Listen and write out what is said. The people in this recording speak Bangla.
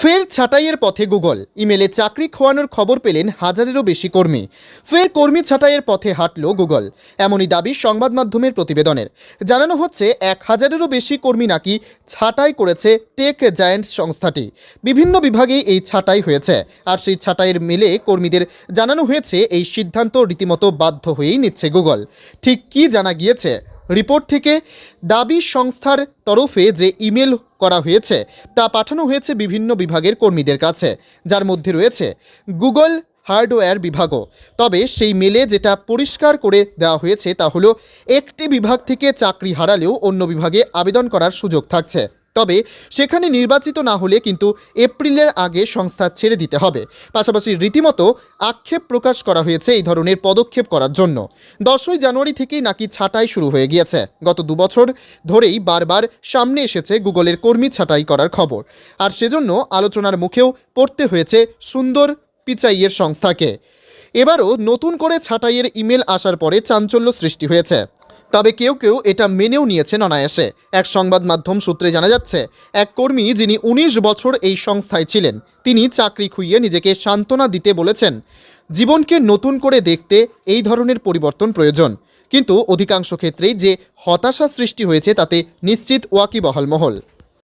ফের ছাঁটাইয়ের পথে গুগল। ইমেলে চাকরি খোয়ানোর খবর পেলেন হাজারেরও বেশি কর্মী। ফের কর্মী ছাঁটাইয়ের পথে হাঁটল গুগল। এমনই দাবি সংবাদ মাধ্যমের প্রতিবেদনের। জানানো হচ্ছে, এক হাজারেরও বেশি কর্মী নাকি ছাঁটাই করেছে টেক জায়ান্ট সংস্থাটি। বিভিন্ন বিভাগে এই ছাঁটাই হয়েছে। আর সেই ছাঁটাইয়ের মেলে কর্মীদের জানানো হয়েছে, এই সিদ্ধান্ত রীতিমতো বাধ্য হয়েই নিচ্ছে গুগল। ঠিক কি জানা গিয়েছে? রিপোর্ট থেকে দাবি সংস্থার তরফে যে ইমেল করা হয়েছে, তা পাঠানো হয়েছে বিভিন্ন বিভাগের কর্মীদের কাছে। যার মধ্যে রয়েছে গুগল হার্ডওয়্যার বিভাগও। তবে সেই মেলে যেটা পরিষ্কার করে দেওয়া হয়েছে তা হলো, একটি বিভাগ থেকে চাকরি হারালেও অন্য বিভাগে আবেদন করার সুযোগ থাকছে। তবে সেখানে নির্বাচিত না হলে কিন্তু এপ্রিলের আগে সংস্থা ছেড়ে দিতে হবে। পাশাপাশি রীতিমতো আক্ষেপ প্রকাশ করা হয়েছে এই ধরনের পদক্ষেপ করার জন্য। দশই জানুয়ারি থেকেই নাকি ছাঁটাই শুরু হয়ে গিয়েছে। গত দুবছর ধরেই বারবার সামনে এসেছে গুগলের কর্মী ছাঁটাই করার খবর। আর সেজন্য আলোচনার মুখেও পড়তে হয়েছে সুন্দর পিচাইয়ের সংস্থাকে। এবারও নতুন করে ছাঁটাইয়ের ইমেল আসার পরে চাঞ্চল্য সৃষ্টি হয়েছে। তবে কেউ কেউ এটা মেনেও নিয়েছেন অনায়াসে। এক সংবাদ মাধ্যম সূত্রে জানা যাচ্ছে, এক কর্মী যিনি উনিশ বছর এই সংস্থায় ছিলেন, তিনি চাকরি খুইয়ে নিজেকে সান্ত্বনা দিতে বলেছেন, জীবনকে নতুন করে দেখতে এই ধরনের পরিবর্তন প্রয়োজন। কিন্তু অধিকাংশ ক্ষেত্রেই যে হতাশা সৃষ্টি হয়েছে তাতে নিশ্চিত ওয়াকিবহাল মহল